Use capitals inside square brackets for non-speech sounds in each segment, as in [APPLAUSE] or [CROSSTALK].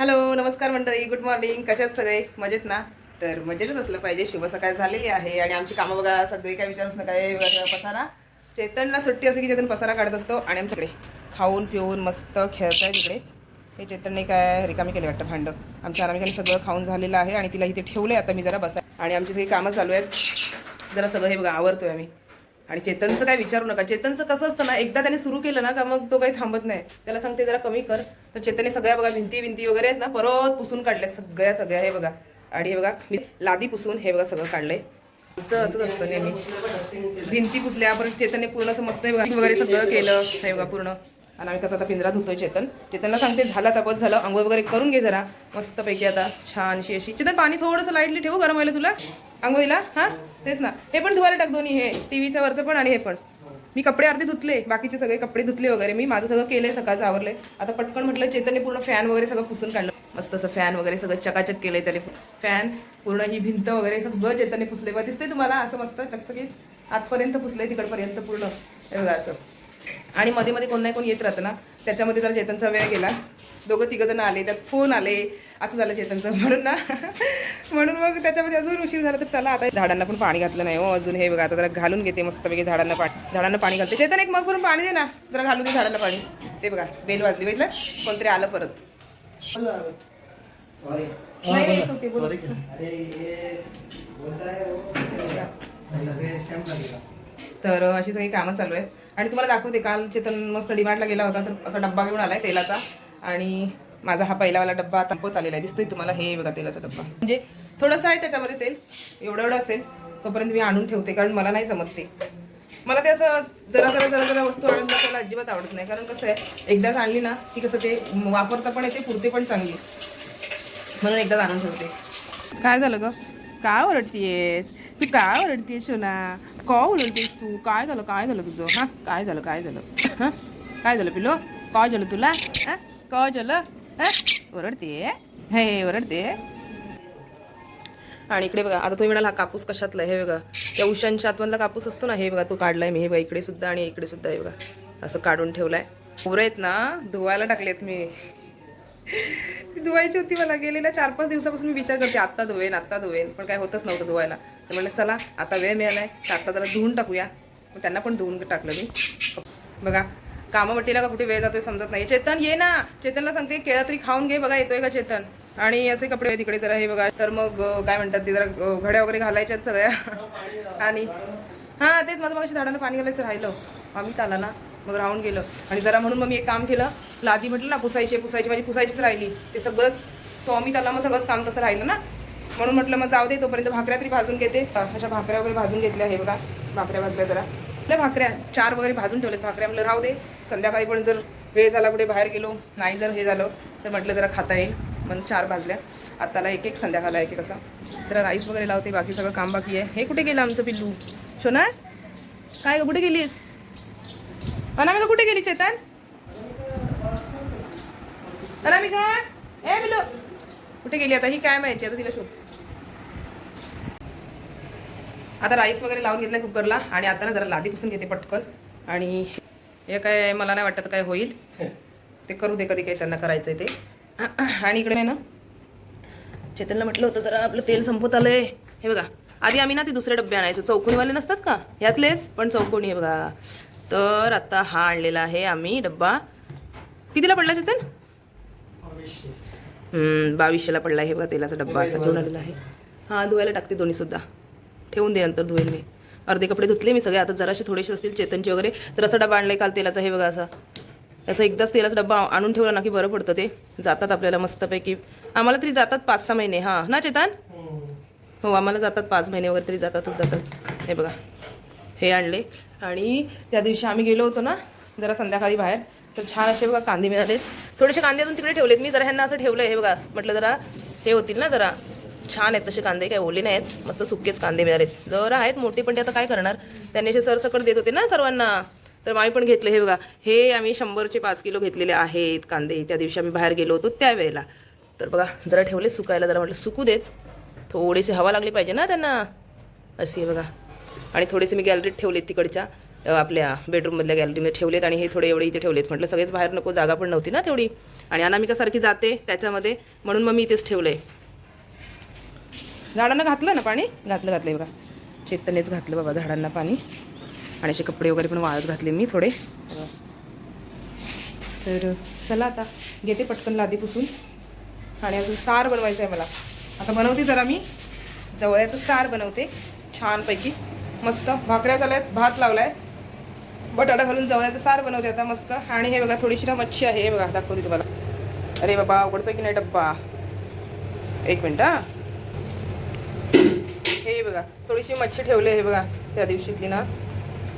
Hello नमस्कार मंडळी good morning कशात सगळे? मजेत ना? तर मजेतच असलं पाहिजे. शुभ सकाळ झालेली आहे आणि आमची कामं बघा सगळी काय विचारूच नका. काय पसारा. चेतनला सुट्टी असली की चेतन पसारा काढत असतो आणि आमच्याकडे खाऊन पिऊन मस्त खेळत आहे तिकडे. हे चेतनने काय रिकामी केले वाटतं भांडं. आमच्या अनामिकाने सगळं खाऊन झालेलं आहे आणि तिला इथे ठेवलं आहे आता मी जरा बसा आणि आमची सगळी कामं चालू आहेत. जरा सगळं हे बघा आवरतोय आम्ही. आणि चेतनचं काय विचारू नका. चेतनचं कसं असतं ना एकदा त्याने सुरू केलं ना का मग तो काही थांबत नाही. त्याला सांगते जरा कमी कर. तर चेतनने सगळ्या बघा भिंती भिंती वगैरे आहेत ना परत पुसून काढल्या सगळ्या सगळ्या. हे बघा. आणि हे बघा मी लादी पुसून हे बघा सगळं काढलंय. असं असंच असतं नेहमी. भिंती पुसल्या परत चेतनने पूर्ण समजतं मस्त हे बघा वगैरे सगळं केलं. हे बघा पूर्ण. आणि आम्ही कसं आता पिंजरा धुतोय चेतन. चेतनला सांगते झालं आता बस झालं. आंघोळ वगैरे करून घे जरा. मस्तपैकी आता छानशी अशी. चेतन पाणी थोडंसं लाईटली ठेवू गरम व्हायला तुला? आंघोळीला? हां? तेच ना. हे पण धुवायला टाक दोन्ही. हे टीव्हीच्या वरचं पण आणि हे पण. मी कपडे अर्धे धुतले. बाकीचे सगळे कपडे धुतले वगैरे. मी माझं सगळं केलंय सकाळचं आवरलंय. आता पटकन म्हटलं चेतनने पूर्ण फॅन वगैरे सगळं पुसून काढलं. मस्त असं फॅन वगैरे सगळं चकाचक केलंय त्याने. फॅन पूर्ण ही भिंत वगैरे सगळं चेतनने पुसले बघ दिसते तुम्हाला? असं मस्त चकचकीत. आतपर्यंत पुसलंय तिकडपर्यंत पूर्ण. हे बघा असं. आणि मध्ये मध्ये कोण नाही कोण येत राहतं ना. त्याच्यामध्ये जरा चेतनचा वेळ गेला. दोघं तिघं जण आले. त्यात फोन आले. असं झालं चेतनचं. म्हणून ना म्हणून मग त्याच्यामध्ये अजून उशीर झाला तर चला आता झाडांना पण पाणी घातलं नाही हो अजून. हे बघा आता जरा घालून घेते मस्तपैकी झाडांना पाणी झाडांना पाणी घालते. चेतन एक मग भरून पाणी दे ना. जरा घालून दे झाडांना पाणी. ते बघा बेल वाजली बघितलं? कोणतरी आलं परत. है. तर अशी सगळी कामं चालू आहेत. आणि तुम्हाला दाखवते काल चेतन मस्त डिमार्टला गेला होता तर असा डब्बा घेऊन आलाय तेलाचा. आणि माझा हा पहिलावाला डब्बा आता संपत आलेला आहे. दिसतोय तुम्हाला? हे बघा तेलाचा डब्बा. म्हणजे थोडंसं आहे त्याच्यामध्ये तेल. एवढं एवढं असेल तोपर्यंत मी आणून ठेवते कारण मला नाही जमत ते. मला ते असं जरा जरा जरा जरा वस्तू आणून त्याला अजिबात आवडत नाही. कारण कसं आहे एकदाच आणली ना की कसं ते वापरता पण येते पुरते पण चांगली. म्हणून एकदाच आणून ठेवते. काय झालं ग? काय ओरडतीयेस? तू काय ओरडतीयस सोना का ओरडतेस तू? काय झालं? काय झालं तुझं? हां? काय झालं? काय झालं? हां? काय झालं पिलो काय झालं तुला? हां? काय झालं? ओरडते? हे ओरडते? आणि इकडे बघा आता तुम्ही म्हणाल हा कापूस कशातला हे बघा त्या उशांच्या आतमधला कापूस असतो ना हे बघा तो काढलाय मी हे बघा इकडे सुद्धा आणि इकडे सुद्धा हे बघा असं काढून ठेवलाय. पोरं आहेत ना धुवायला टाकलेत मी. ती धुवायची होती मला गेलेल्या चार पाच दिवसापासून मी विचार करते आत्ता धुवेन आत्ता धुवेन पण काय होतच नव्हतं धुवायला. तर म्हणलं चला आता वेळ मिळालाय तर आत्ता जरा धुवून टाकूया. मग त्यांना पण धुवून टाकलं मी. बघा कामावटीला का कुठे वेळ जातोय समजत नाही चेतन ये ना. चेतनला सांगते केळा तरी खाऊन घे बघा येतोय का चेतन? आणि असे कपडे तिकडे जरा हे बघा. तर मग काय म्हणतात ते जरा घड्या वगैरे घालायच्या सगळ्या. आणि हां तेच माझं मग झाडांना पाणी घालायचं राहिलं. आम्हीच आला ना मग राहून गेलं. आणि जरा म्हणून मग मी एक काम केलं. लादी म्हटलं ना पुसायची पुसायची. माझी पुसायचीच राहिली. ते सगळंच तो आम्ही त्याला मग सगळंच काम तसं राहिलं ना. म्हणून म्हटलं मग जाऊ दे तोपर्यंत भाकऱ्या तरी भाजून घेते. अशा भाकऱ्या वगैरे भाजून घेतल्या हे बघा. भाकऱ्या भाजल्या जरा. आपल्या भाकऱ्या चार वगैरे भाजून ठेवल्यात भाकऱ्या. म्हटलं राहू दे. संध्याकाळी पण जर वेळ झाला कुठे बाहेर गेलो नाही जर हे झालं तर म्हटलं जरा खाता येईल. मग चार भाजल्या. आत्ताला एक एक संध्याकाळला एक एक असा. जरा राईस वगैरे लावते बाकी सगळं काम बाकी आहे. हे कुठे गेलं आमचं पिल्लू? शोना काय गं, कुठे गेलीस? अनामिका कुठे गेली चेतन? अनामिका? ए पिल्लू. कुठे गेली आता? ही काय माहिती आता तिला शोध. आता राईस वगैरे लावून घेतलाय कुकरला आणि आता ना जरा लादी पुसून घेते पटकन. आणि हे काय मला नाही वाटत काय होईल. ते करू दे कधी काही त्यांना करायचंय ते. आणि इकडे आहे ना चेतनला म्हटलं होतं जरा आपलं तेल संपत आलंय. हे बघा आधी आम्ही ना ते दुसरे डबे आणायचो. चौकोनीवाले नसतात का? यातलेच पण चौकोनी आहे बघा. तर आता हा आणलेला आहे आम्ही डब्बा. कितीला पडला चेतन? बावीसशेला पडला आहे बघा तेलाचा डब्बा असा घेऊन आलेला आहे. हां धुवायला टाकते दोन्ही सुद्धा. ठेवून दे नंतर धुवेल मी. अर्धे कपडे धुतले मी सगळे आता जराशे थोडेसे असतील चेतनचे वगैरे तर असा डबा आणलाय काल तेलाचा हे बघा असा. असं एकदाच तेलाचा डब्बा आणून ठेवला ना की बरं पडतं ते. जातात आपल्याला मस्तपैकी. आम्हाला तरी जातात पाच सहा महिने हां. ना चेतन? हो आम्हाला जातात पाच महिने वगैरे तरी जातातच जातात. हे बघा. हे आणले. आणि त्या दिवशी आम्ही गेलो होतो ना जरा संध्याकाळी बाहेर. तर छान असे बघा कांदे मिळालेत. थोडेसे कांदे अजून तिकडे ठेवलेत. मी जरा ह्यांना असं ठेवलं हे बघा. म्हटलं जरा हे होतील ना जरा. छान आहेत तसे कांदे काय ओले नाही आहेत मस्त सुकेच कांदे मिळालेत जरा आहेत मोठे पण ते आता काय करणार? त्यांनी असे सरसकट देत होते ना सर्वांना. तर आम्ही पण घेतले हे बघा. हे आम्ही शंभरचे पाच किलो घेतलेले आहेत कांदे. त्या दिवशी आम्ही बाहेर गेलो होतो त्यावेळेला. तर बघा जरा ठेवले सुकायला जरा म्हटलं सुकू देत. थोडीशी हवा लागली पाहिजे ना त्यांना. अशी बघा. आणि थोडेसे मी गॅलरीत ठेवलेत तिकडच्या आपल्या बेडरूममधल्या गॅलरीमध्ये ठेवलेत आणि हे थोडे एवढे इथे ठेवलेत. म्हटलं सगळेच बाहेर नको जागा पण नव्हती ना तेवढी. आणि अनामिकासारखी जाते त्याच्यामध्ये. म्हणून मग मी इथेच ठेवलं आहे झाडांना घातलं ना पाणी? घातलं घातलं बघा. चेतनेच घातलं बाबा झाडांना पाणी. आणि असे कपडे वगैरे पण वाळत घातले मी थोडे. तर चला आता घेते पटकन लादी पुसून. आणि अजून सार बनवायचं आहे मला. आता बनवते जरा मी. जवळ्याचं सार बनवते छानपैकी. मस्त भाकऱ्या झाल्यात भात लावलाय. बटाटा घालून जवळचं सार बनवते आता मस्त. आणि हे बघा थोडीशी ना मच्छी आहे. हे बघा दाखवते तुम्हाला. अरे बाबा उघडतोय की नाही डब्बा? एक मिनिट हा. हे बघा थोडीशी मच्छी ठेवली हे बघा त्या दिवशीतली ना.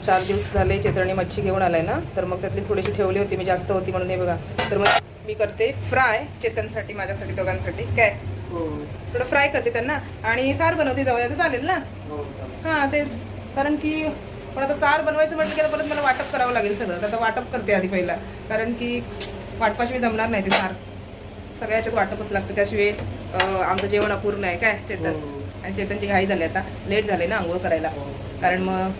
चार दिवस झाले चेतरणी मच्छी घेऊन आलाय ना तर मग त्यातली थोडीशी ठेवली होती मी जास्त होती म्हणून हे बघा. तर मग मी करते फ्राय चेतनसाठी माझ्यासाठी दोघांसाठी. काय? हो. थोडं फ्राय करते त्यांना. आणि सार बनवते जवळचं चालेल ना? हो हां तेच. कारण की पण आता सार बनवायचं म्हटलं की परत मला वाटप करावं लागेल सगळं. तर आता वाटप करते आधी पहिला. कारण की वाटपाशिवाय जमणार नाही ते सार. सगळ्या याच्यात वाटपच लागतं. त्याशिवाय आमचं जेवण अपूर्ण आहे. काय चेतन? हो. आणि चेतनची घाई झाली. आता लेट झाले ना आंघोळ करायला. कारण मग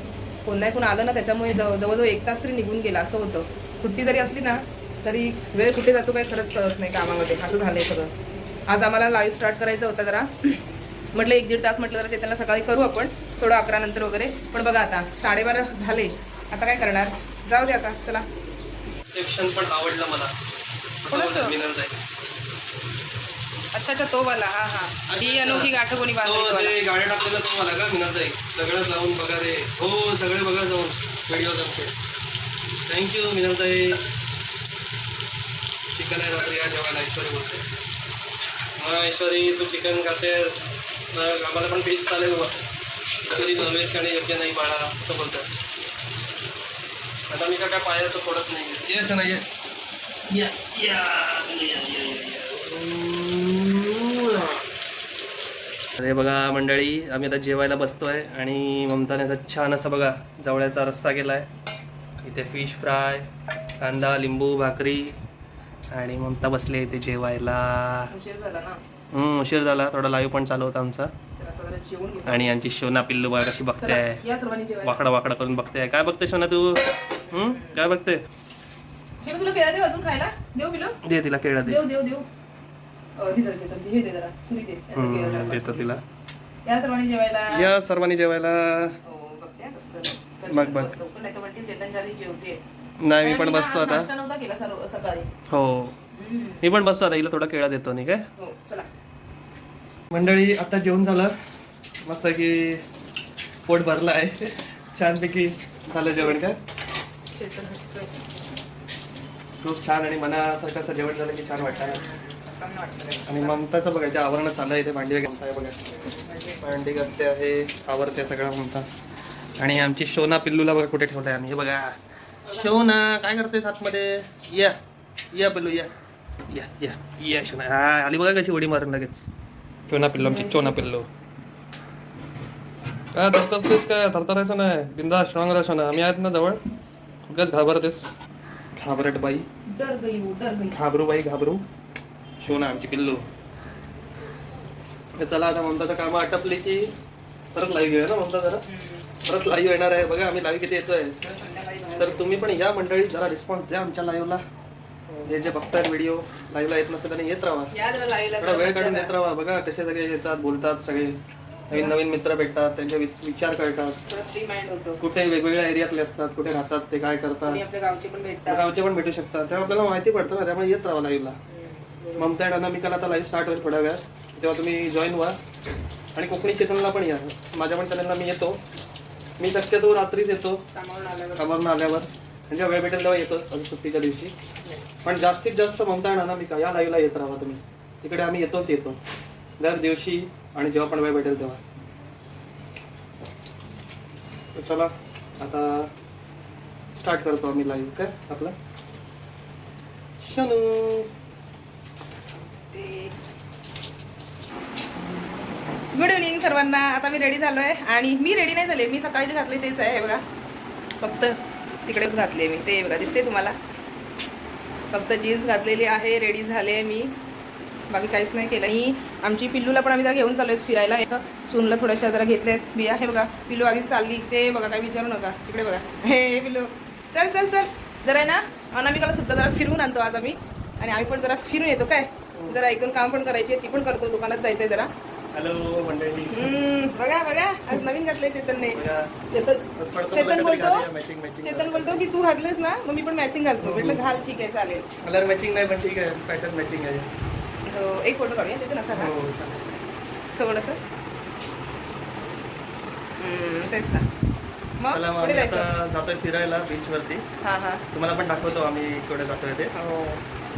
कोण नाही कोण आलं ना त्याच्यामुळे जवळ जवळजवळ एक तास तरी निघून गेला असं होतं. सुट्टी जरी असली ना तरी वेळ कुठे जातो काही खरंच कळत नाही कामामध्ये. असं झालंय सगळं. आज आम्हाला लाईव्ह स्टार्ट करायचं होतं जरा. म्हटलं एक दीड तास म्हटलं जरा चेतनला सकाळी करू आपण. थोडं अकरा नंतर वगैरे. पण बघा आता साडेबारा झाले. आता काय करणार? जाऊ दे आता चला. पण आवडलं मला. आहे अच्छा अच्छा तो वाला हा. हा ही अनोखी गाठ कोणी बांधली वाला. ते गाड्या टाकलेला तो मला का विनंत आहे सगळं जाऊन बघा रे. हो सगळे बघा जाऊन. व्हिडिओ आमचे थँक्यू आहे चिकन आहे रात्री या जेवायला ऐश्वरी बोलते. मग ऐश्वरी तू चिकन खाते. आम्हाला पण फिश चालेल बघ ऐश्वरी नॉनव्हेज खाणे योग्य नाही बाळा असं बोलतात. आता मी का काय पाहायचं थोडंच नाही. येस नाही या अरे बघा मंडळी आम्ही आता जेवायला बसतोय आणि ममताने असं छान असं बघा जवळ्याचा रस्सा केलाय. इथे फिश फ्राय कांदा लिंबू भाकरी आणि ममता बसली इथे जेवायला. उशीर झाला ना? उशीर झाला. थोडा लाईव्ह पण चालू होता आमचा. आणि आमची शोना पिल्लू बघा कशी बघते. जेवायला. वाकडा वाकडा करून बघते. काय बघते शोना तू? हम्म? काय बघते? दे तिला केळा दे. देऊ देऊ देऊ अं, दे जरा चेतन, हे दे जरा सुरी दे त्यांचं केळं जरा हम्म, देतो तिला. या सर्वांनी जेवायला? या सर्वांनी जेवायला. हो बघ, बघ. नाही मी पण बसतो आता. सकाळी. हो. मी पण बसतो आता हिला थोडा केळा देतो नाही काय? हो चला. मंडळी आता जेवण झालं. मस्त की पोट भरलं आहे छानपैकी झालं जेवण काय. खूप छान आणि मनासारखं असं जेवण झालं की छान वाटतं. आणि ममताचं बघा इथे आवरण चाललं इथे भांडी आहे बघा. भांडी घासते आहे आवरते सगळं ममता. आणि आमची शोना पिल्लूला बघा कुठे ठेवलंय आम्ही. हे बघा. शोना काय करतेस आतमध्ये? या या पिल्लू या. या या या शोना. हा आली बघा कशी उडी मारून लगेच. चोना पिल्लू आमची चोना पिल्लू. काय थरथरतेस काय? थरथरायचं नाही. बिंदा स्ट्रॉंग राहा शोना. आम्ही आहेत ना जवळ. उगाच घाबरतेस. घाबरट बाई. गई घाबरू बाई घाबरू. शोना आमची पिल्लू. चला आता ममताचं कामं आटपली की परत लाईव्ह येऊया ना ममता जरा? परत लाईव्ह येणार आहे. बघा आम्ही लाईव्ह किती येतोय. तर तुम्ही पण या मंडळी जरा रिस्पॉन्स द्या आमच्या लाईव्हला जे जे बघतायत व्हिडिओ लाईव्हला येत नसेल त्यांनी येत राहा. थोडा वेळ काढून येत राहा. बघा कसे सगळे येतात बोलतात सगळे. नवीन नवीन मित्र भेटतात त्यांचे विचार कळतात कुठे वेगवेगळ्या एरियातले असतात कुठे राहतात ते काय करतात. गावचे पण भेटू शकतात. त्यामुळे आपल्याला माहिती पडतं ना त्यामुळे येत राहा लाईव्हला. ममता आणि अनामिकाला आता लाईव्ह स्टार्ट होईल थोड्या वेळात. तेव्हा तुम्ही जॉईन व्हा. आणि कोकणी चॅनलला पण या. माझ्या पण चॅनलला मी येतो. मी शक्यतो रात्रीच येतो. कामावरून आल्यावर. म्हणजे वेळ भेटेल तेव्हा येतोच अजून सुट्टीच्या दिवशी. पण जास्तीत जास्त ममता आणि अनामिका या लाईव्हला येत राहा तुम्ही. तिकडे आम्ही येतोच येतो. दर दिवशी आणि जेव्हा पण वेळ भेटेल तेव्हा. तर चला आता स्टार्ट करतो आम्ही लाईव्ह काय आपला? शनू. ते. गुड इव्हनिंग सर्वांना. आता मी रेडी झालो आहे आणि मी रेडी नाही झाले. मी सकाळी जे घातले तेच आहे. बघा. फक्त तिकडेच घातले मी. ते बघा दिसते तुम्हाला? फक्त जीन्स घातलेली आहे. रेडी झाले मी. बाकी काहीच नाही केलं. ही आमची पिल्लूला पण आम्ही जरा घेऊन चाललो फिरायला. एक चुनला थोड्याशा जरा घेतल्यात बिया हे बघा. पिल्लू आधीच चालली. ते बघा काय विचारू नका. तिकडे बघा. हे पिल्लू. चल चल चल. जरा आहे ना अनामिकाला सुद्धा जरा फिरवून आणतो आज आम्ही. आणि आम्ही पण जरा फिरून येतो. काय? जरा एकदम काम पण करायची ती पण करतो दुकानात जायचंय जरा. हॅलो मंडळी. बघा बघा आज नवीन घातलंय चेतनने. चेतन चेतन बोलतो? चेतन बोलतो की तू घातलेस ना मग मी पण मॅचिंग घालतो. म्हटलं घाल ठीक आहे चालेल. कलर मॅचिंग नाही पण ठीक आहे पॅटर्न मॅचिंग आहे. हो एक फोटो काढूया चेतन असा हो का थोडंसं हम्म, तेच ना. चला मग आम्ही आता जातोय फिरायला बीच वरती हा हा. तुम्हाला पण दाखवतो आम्ही कुठे जातोय ते. हो.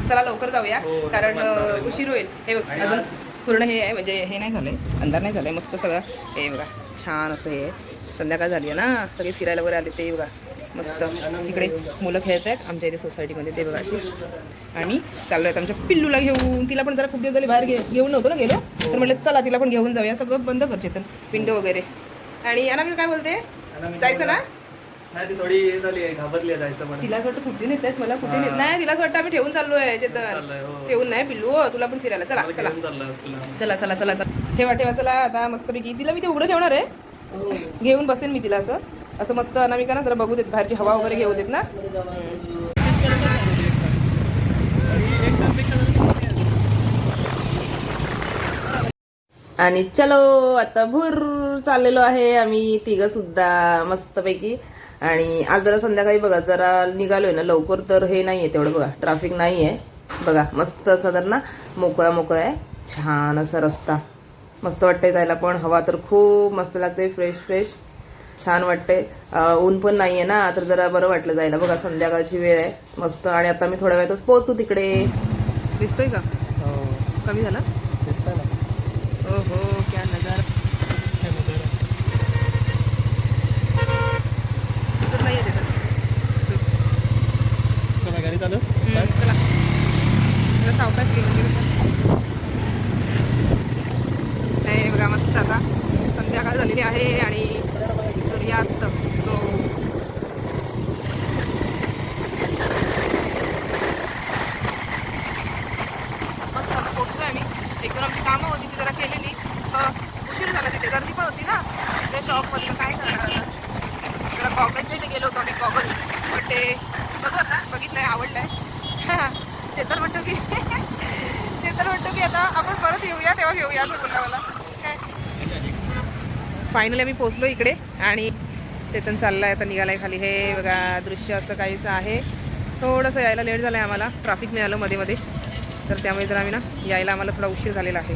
चला लवकर जाऊया हो, कारण लवकर. उशीर होईल. हे बघ आणि अजून आज- पूर्ण हे आहे म्हणजे हे नाही झालंय अंधार नाही झालंय मस्त सगळं. हे बघा छान असं हे. आहे. संध्याकाळ झाली आहे ना सगळे फिरायला वगैरे आले ते बघा. मस्त. इकडे मुलं खेळत आहेत आमच्या इथे सोसायटीमध्ये ते बघा अशी. आणि चाललो आहेत आमच्या पिल्लूला घेऊन. तिला पण जरा खूप दिवस झाले बाहेर घे घेऊन नव्हतो ना गेलो. तर म्हटलं चला तिला पण घेऊन जाऊया. सगळं बंद कर चेतन. पिंड वगैरे. आणि मी काय बोलते? जायचं ना? नाही ती थोडी हे झाली आहे घाबरली आहे जायचं म्हणून. तिला असं वाटतं कुठे नेत मला कुठे नेत हा. नाही तिला असं वाटतं आम्ही ठेवून चाललो आहे चेतन. चाललंय, हो. ठेवून नाही पिल्लू हो, तुला पण फिरायला. चला चला. घेऊन चाललं आज तुला. चला चला चला चला. ठेवा ठेवा चला आता मस्तपैकी. तिला मी ते उघडं ठेवणार आहे. घेऊन बसेन मी तिला असं. असं मस्त अनामिका ना जरा बघू देत बाहेरची हवा वगैरे घेऊ देत ना. हम्म. आणि चलो आता भूर चाललेलो आहे आम्ही तिघं सुद्धा मस्तपैकी. आणि आज जरा संध्याकाळी बघा जरा निघालोय ना लवकर तर हे नाहीये तेवढं बघा ट्रॅफिक नाहीये. बघा मस्त असा तर ना मोकळा मोकळा आहे. छान असा रस्ता. मस्त वाटतंय जायला पण हवा तर खूप मस्त लागते फ्रेश फ्रेश छान वाटते अं, ऊन पण नाहीये ना तर जरा बरं वाटलं जायला. बघा संध्याकाळची वेळ आहे मस्त. आणि आता मी थोड्या वेळातच पोहोचू तिकडे. दिसतोय का? हो. कमी झाला? ओहो क्या नजारा। दिसत नाहीये तिथं. चला गाडी चालू। जरा सावकाश गेलो नाही बघा मस्त आता. संध्याकाळ झालेली आहे आणि सूर्यास्त हो मस्त आता पोचतोय आम्ही एक दोन आमची कामं होती ती जरा केलेली अ, उशीर झाला तिथे गर्दी पण होती ना त्या शॉपमधलं काय करणार आता जरा गॉगलच्या इथे गेलो होतो आम्ही गॉगल पण ते बघू आता बघितलंय आवडलंय. [LAUGHS] चेतन म्हणतो की [LAUGHS] चेतन म्हणतो की आता आपण परत येऊया तेव्हा घेऊया असं बोलला मला. काय? फायनली आम्ही पोचलो इकडे आणि चेतन चाललाय आता निघालाय खाली. हे बघा दृश्य असं काहीसं आहे. थोडंसं यायला लेट झालं आहे आम्हाला. ट्रॅफिक मिळालं मध्ये मध्ये. तर त्यामुळे जर आम्ही ना यायला आम्हाला थोडा उशीर झालेला आहे.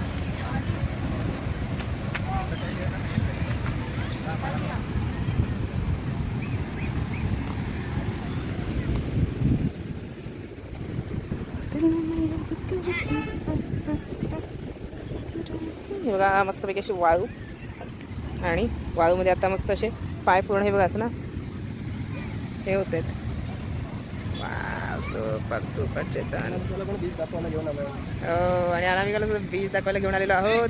बघा मस्तपैकी अशी वाळू. आणि वाळूमध्ये आता मस्त असे पाय पूर्ण हे बघा असं ना. हे होत आहेत सुपर सुपर चेतन. हो आणि सुद्धा बीच दाखवायला घेऊन आलेलो आहोत.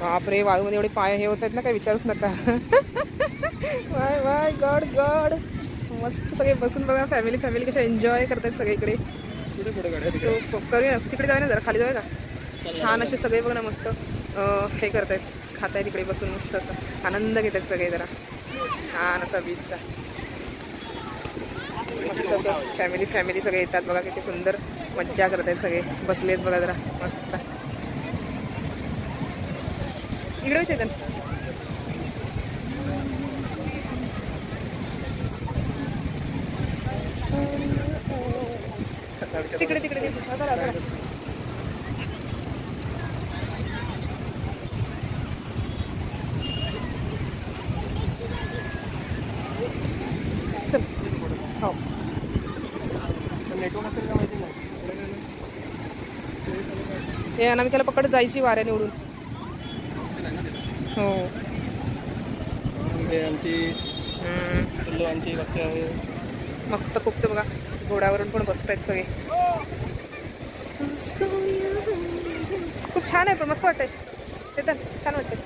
बापरे वाळूमध्ये एवढे पाय हे होत आहेत ना काही विचारूच नका. Why why God God. मस्त सगळे बसून बघा फॅमिली फॅमिली कशा एन्जॉय करतायत सगळे इकडे कुठे पुढे गाड्या सो करूया तिकडे जाऊया ना जरा खाली जाऊया का? छान असे सगळे बघ ना मस्त हे करतायत खातायत तिकडे बसून मस्त असं. आनंद घेत आहेत सगळे जरा. छान असा बीचचा मस्त असं फॅमिली फॅमिली सगळे येतात बघा किती सुंदर मज्जा करत आहेत सगळे. बसलेत बघा जरा मस्त. इकडे हो चेतन. तिकडे तिकडे तिकडे हा, चला, चला. चल हो नेटवर्क असेल का माहिती नाही हे अनामिकाला पकड जायची वाऱ्या निवडून. हो. आमची मस्त खूप बघा. घोड्यावरून पण बसतायत सगळे. खूप छान आहे पण मस्त वाटतंय. ते तर छान वाटतंय.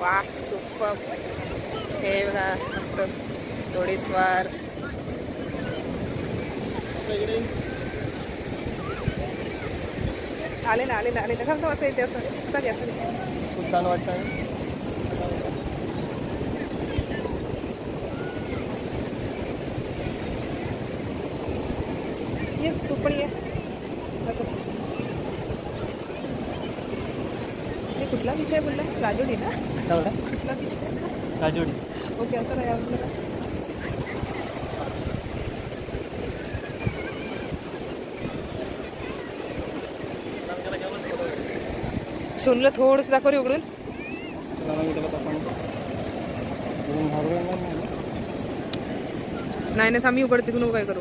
वा सुपर हे बघा मस्त. घोडेस्वार आले ना आले ना आले ना. आलेलं धबधबा असं येते असं. सगळ्या खूप छान वाटतं ये तू पण ये. असं. हे कुठला विषय बोलला? राजोडी ना? कुठला विषय? राजोडी. ओके असं नाही शोनला थोडंसं दाखव रे उघडून. नाही नाही थांबी उघड तिकडून काय करू.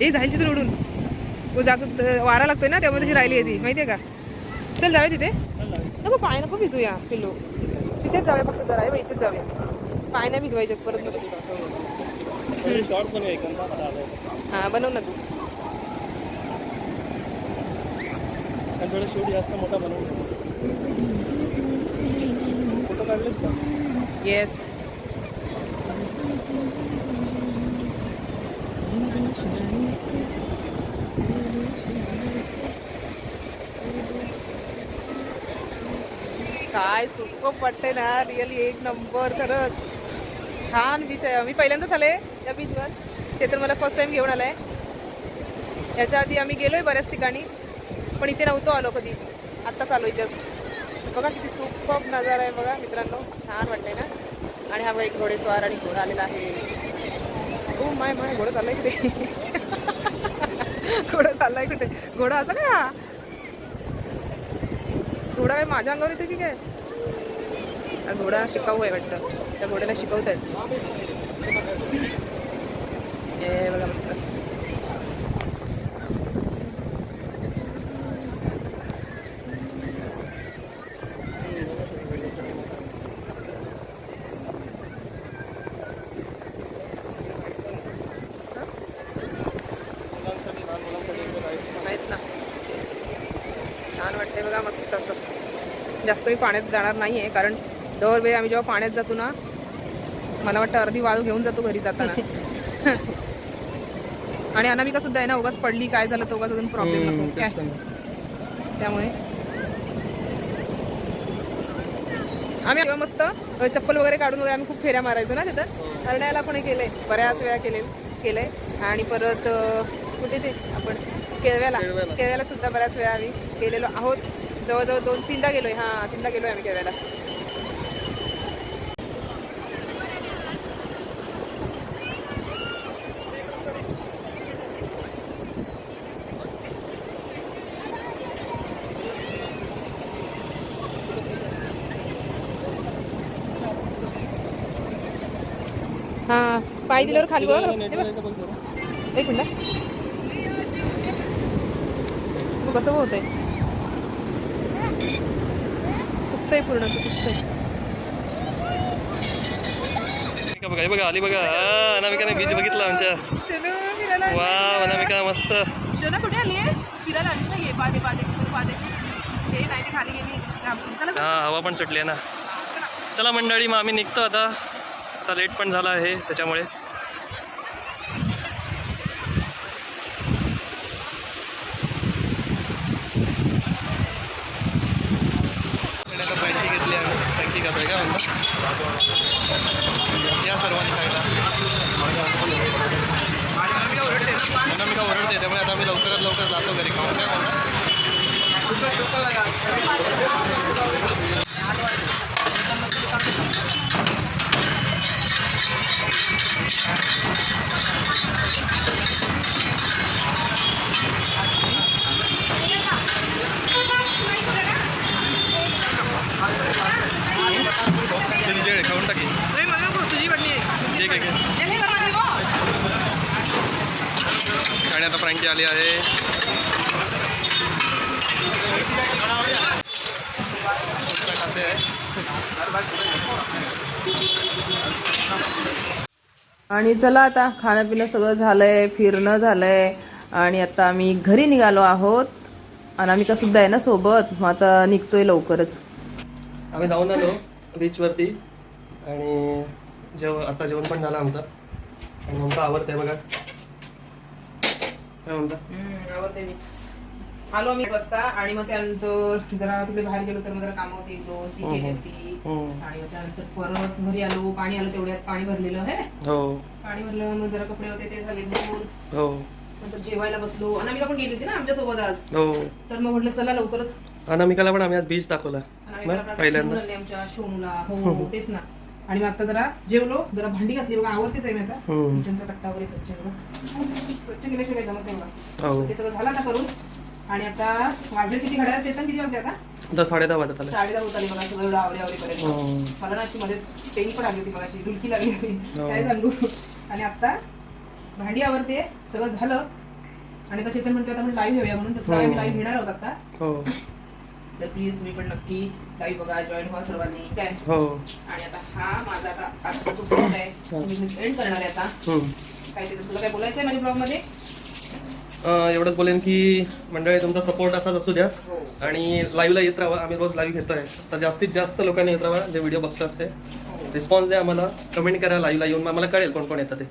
ए जायची तर उडून जाग वारा लागतोय ना त्यामुळे तशी राहिली आहे ती माहितीये का? चल जाऊया तिथे. नको पाय नको भिजूया पिल्लू. तिथेच जाऊया फक्त जरा आहे इथेच जाऊया. पाय नाही भिजवायच्यात परत आहे हा बनव ना तू. थोडं शूट जास्त मोठा बनवून फोटो काढलेच का? येस काय सुख पडते ना रिअली एक नंबर खरंच. छान बीच आहे. मी पहिल्यांदाच आले या बीचवर ते तर मला फर्स्ट टाइम घेऊन आलाय. याच्या आधी आम्ही गेलोय बऱ्याच ठिकाणी पण इथे नव्हतो आलो कधी. आत्ताच आलोय जस्ट बघा किती सुपर नजारा आहे बघा मित्रांनो. छान वाटतंय ना? आणि हा बघा एक घोडेस्वार आणि घोडा आलेला आहे. ओ माय माय घोडा चाललाय कुठे? [LAUGHS] घोडा चाललाय कुठे? घोडा असा का? घोडा काय माझ्या अंगावर येते की काय? घोडा शिकाऊ आहे वाटतं. त्या घोड्याला शिकवत आहेत हे बघा मस्त. ना. छान वाटते बघा मस्त असं. जास्त मी पाण्यात जाणार नाही आहे कारण दरवेळी आम्ही जेव्हा पाण्यात जातो ना मला वाटतं अर्धी वाळू घेऊन जातो घरी जाताना. [LAUGHS] आणि अनामिका सुद्धा आहे ना उगाच पडली काय झालं तर उगाच अजून प्रॉब्लेम नको. काय. त्यामुळे. आम्ही मस्त चप्पल वगैरे काढून वगैरे आम्ही खूप फेऱ्या मारायचो ना तिथं. हरण्याला पण हे केलंय बऱ्याच वेळा केले केलंय. आणि परत कुठे ते? आपण केळव्याला. केळव्याला. केळव्याला सुद्धा बऱ्याच वेळा आम्ही गेलेलो आहोत. जवळजवळ दोन तीनदा गेलोय. हां तीनदा गेलोय आम्ही केळव्याला. पाय दिल्यावर खाली बघ. आहे. एक मिनिट. मग कसं होतंय. सुकतंय पूर्ण असं सुकतंय. बघा बघा आली बघा. अनामिकाने बीच बघितला आमच्या. वा अनामिका मस्त. कुठे आली आहे? फिरायला आली पादे पादे कुठे पादे नाही ते खाली गेली. हा हवा पण सुटली आहे ना. चला मंडळी मग आम्ही निघतो आता. आता लेट पण झाला आहे त्याच्यामुळे. आता फ्रँकी घेतली आम्ही खातोय का म्हणता या सर्वांनी खायला अनामिका आता आम्ही लवकरात लवकर जातो घरी खाऊन काय म्हणता आणि फ्रँकी आली आहे. आहे आणि चला आता खाणं पिणं सगळं झालंय फिरणं झालंय. आणि आता आम्ही घरी निघालो आहोत. अनामिका सुद्धा आहे ना सोबत मग आता निघतोय लवकरच. आम्ही जाऊन आलो बीचवरती आणि जेव आता जेवण पण झालं आमचं. आणि म्हणता आवडतंय बघा. काय म्हणता? आवडते मी. आलो आम्ही वाजता आणि मग त्यानंतर जरा तिकडे बाहेर गेलो तर मग जरा कामं होती एक दोन ती हम्म. केली होती. हम्म. आणि मग त्यानंतर परत घरी आलो पाणी आलं तेवढ्यात पाणी भरलेलं आहे हो. पाणी भरलं मग जरा कपडे होते ते झाले धुवून. हो. नंतर जेवायला बसलो. अनामिका पण गेली होती ना आमच्यासोबत आज. हो. तर मग म्हटलं चला लवकरच. अनामिकाला पण आम्ही आज बीच दाखवला. अनामिकाला आज पहिल्यांदा. घेऊन आले आमच्या शोनूला हो हो [LAUGHS] तेच ना. आणि मग आता जरा जेवलो जरा भांडी घासली बघा आवडतेच आहे मी आता. किचनचा कट्टा वगैरे स्वच्छ स्वच्छ केल्याशिवाय जमत नाही हो. ते सगळं झालं आता करून. आणि आता वाजले किती? घड्याळ चेतन किती वाजले आता? दहा साडे दहा वाजत आला. साडे दहा होत आली बघा सगळं एवढं आवरे आवरेपर्यंत हम्म. मला ना अशी मध्येच पेनी पण लागली होती बघा डुलकी लागली होती. हो. काय सांगू? आणि आता भांडी आवरते सगळं झालं. आणि आता चेतन म्हणतो आता लाईव्ह घेऊया म्हणून. हो. लाईव्ह घेणार आहोत आता. हो. तर प्लीज तुम्ही पण नक्की लाईव्ह बघा जॉईन व्हा सर्वांनी. काय हो. आणि आता हा माझा आता आजचा जो ब्लॉग आहे एंड करणार आहे आता. हम्म. काय ते तुला काय बोलायचं आहे माझ्या ब्लॉगमध्ये? अं, एवढंच बोलेन की मंडळी तुमचा सपोर्ट असाच असू द्या. हो. आणि लाईव्हला येत राहा. आम्ही रोज लाईव्ह घेतोय. तर जास्तीत जास्त लोकांनी येत राहा जे व्हिडिओ बघतात ते. रिस्पॉन्स द्या आम्हाला. कमेंट करा लाईव्हला येऊन. आम्हाला कळेल कोण कोण येतं ते.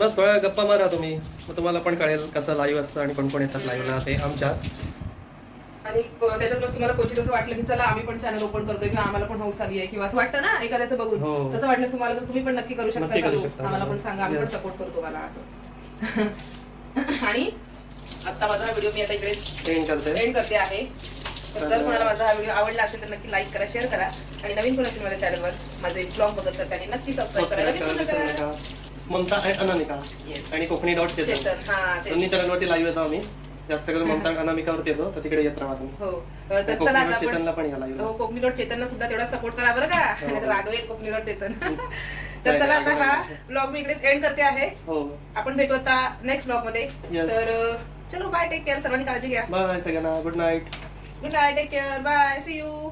बस थोड्या गप्पा मारा तुम्ही. मग तुम्हाला पण कळेल कसं लाईव्ह असतं आणि कोण कोण येतात लाईव्हला ते आमच्या. आणि त्याच्यातूनच तुम्हाला कोचिंग असं वाटलं की चला आम्ही पण चॅनल ओपन करतोय किंवा आम्हाला पण हौस आली आहे किंवा असं वाटतं ना एखाद्याचं बघून. हो. तसं वाटलं तुम्हाला तर तुम्ही पण नक्की करू शकता चालू. आम्हाला पण सांगा आम्ही पण. सपोर्ट करू तुम्हाला असं. [LAUGHS] आणि आता माझा व्हिडिओ मी आता इकडे करते. एंड करते आहे. तर जर कोणाला माझा हा व्हिडिओ आवडला असेल तर नक्की लाईक करा शेअर करा. आणि नवीन कोण असेल माझ्या चॅनलवर माझे ब्लॉग बघत तर त्यांनी नक्की सबस्क्राईब करा. ममता आणि अनामिका. आणि कोकणी डॉट चेतन हा चॅनलवरती लाईव्ह येतो आम्ही. जास्त करून ममता अनामिकावरती येतो तर तिकडे येत राहा तुम्ही. हो. तर चला आता आपण चेतनला पण या लाईव्ह हो कोकणी रोड चेतनला सुद्धा तेवढा सपोर्ट करा बरं का. हो. नाहीतर रागवेल कोकणी रोड चेतन. [LAUGHS] तर चला आता हा. ब्लॉग मी इकडेच एंड करते आहे. हो. आपण भेटू आता नेक्स्ट ब्लॉगमध्ये. Yes. तर अ, चलो बाय टेक केअर सर्वांनी काळजी घ्या. बाय सगळ्यांना. Good night good night take care bye see you